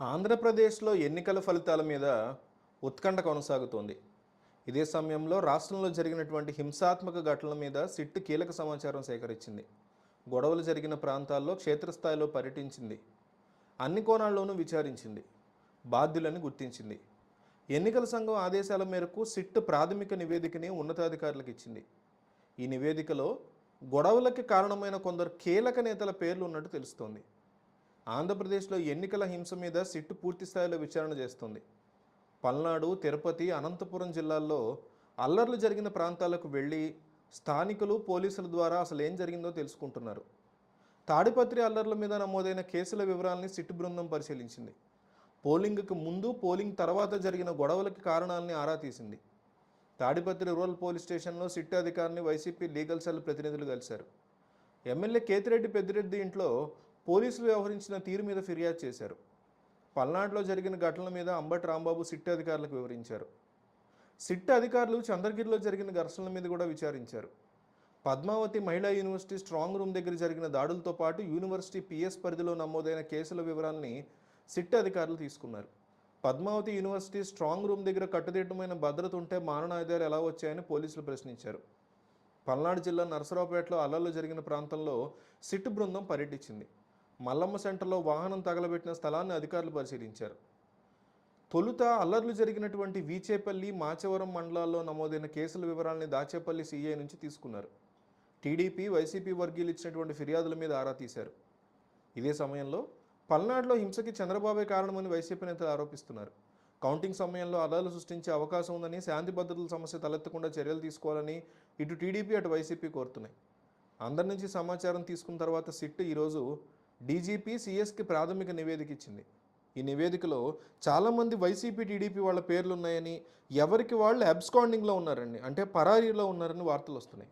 ఆంధ్రప్రదేశ్లో ఎన్నికల ఫలితాల మీద ఉత్కంఠ కొనసాగుతోంది. ఇదే సమయంలో రాష్ట్రంలో జరిగినటువంటి హింసాత్మక ఘటనల మీద సిట్టు కీలక సమాచారం సేకరించింది. గొడవలు జరిగిన ప్రాంతాల్లో క్షేత్రస్థాయిలో పర్యటించింది. అన్ని కోణాల్లోనూ విచారించింది. బాధ్యులని గుర్తించింది. ఎన్నికల సంఘం ఆదేశాల మేరకు సిట్ ప్రాథమిక నివేదికని ఉన్నతాధికారులకు ఇచ్చింది. ఈ నివేదికలో గొడవలకి కారణమైన కొందరు కీలక నేతల పేర్లు ఉన్నట్టు తెలుస్తోంది. ఆంధ్రప్రదేశ్లో ఎన్నికల హింస మీద సిట్టు పూర్తిస్థాయిలో విచారణ చేస్తుంది. పల్నాడు తిరుపతి అనంతపురం జిల్లాల్లో అల్లర్లు జరిగిన ప్రాంతాలకు వెళ్ళి స్థానికులు పోలీసుల ద్వారా అసలు ఏం జరిగిందో తెలుసుకుంటున్నారు. తాడిపత్రి అల్లర్ల మీద నమోదైన కేసుల వివరాల్ని సిట్టు బృందం పరిశీలించింది. పోలింగ్కి ముందు పోలింగ్ తర్వాత జరిగిన గొడవలకి కారణాలని ఆరా తీసింది. తాడిపత్రి రూరల్ పోలీస్ స్టేషన్లో సిట్టు అధికారిని వైసీపీ లీగల్ సెల్ ప్రతినిధులు కలిశారు. ఎమ్మెల్యే కేతిరెడ్డి పెద్దిరెడ్డి ఇంట్లో పోలీసులు వ్యవహరించిన తీరు మీద ఫిర్యాదు చేశారు. పల్నాడులో జరిగిన ఘటనల మీద అంబటి రాంబాబు సిట్ అధికారులకు వివరించారు. సిట్ అధికారులు చంద్రగిరిలో జరిగిన ఘర్షణల మీద కూడా విచారించారు. పద్మావతి మహిళా యూనివర్సిటీ స్ట్రాంగ్ రూమ్ దగ్గర జరిగిన దాడులతో పాటు యూనివర్సిటీ పిఎస్ పరిధిలో నమోదైన కేసుల వివరాల్ని సిట్ అధికారులు తీసుకున్నారు. పద్మావతి యూనివర్సిటీ స్ట్రాంగ్ రూమ్ దగ్గర కట్టుదిట్టమైన భద్రత ఉంటే మారణాయుధాలు ఎలా వచ్చాయని పోలీసులు ప్రశ్నించారు. పల్నాడు జిల్లా నరసరావుపేటలో అల్లర్లు జరిగిన ప్రాంతంలో సిట్ బృందం పర్యటించింది. మల్లమ్మ సెంటర్లో వాహనం తగలబెట్టిన స్థలాన్ని అధికారులు పరిశీలించారు. తొలుత అల్లర్లు జరిగినటువంటి వీచేపల్లి మాచవరం మండలాల్లో నమోదైన కేసుల వివరాల్ని దాచేపల్లి సీఐ నుంచి తీసుకున్నారు. టీడీపీ వైసీపీ వర్గీయులు ఇచ్చినటువంటి ఫిర్యాదుల మీద ఆరా తీశారు. ఇదే సమయంలో పల్నాడులో హింసకి చంద్రబాబే కారణమని వైసీపీ నేతలు ఆరోపిస్తున్నారు. కౌంటింగ్ సమయంలో అల్లర్లు సృష్టించే అవకాశం ఉందని శాంతి భద్రతల సమస్య తలెత్తకుండా చర్యలు తీసుకోవాలని ఇటు టీడీపీ అటు వైసీపీ కోరుతున్నాయి. అందరి నుంచి సమాచారం తీసుకున్న తర్వాత సిట్ ఈరోజు డీజీపీ సిఎస్కి ప్రాథమిక నివేదిక ఇచ్చింది. ఈ నివేదికలో చాలామంది వైసీపీ టీడీపీ వాళ్ళ పేర్లు ఉన్నాయని ఎవరికి వాళ్ళు అబ్స్కాండింగ్లో ఉన్నారండి. అంటే పరారీలో ఉన్నారని వార్తలు వస్తున్నాయి.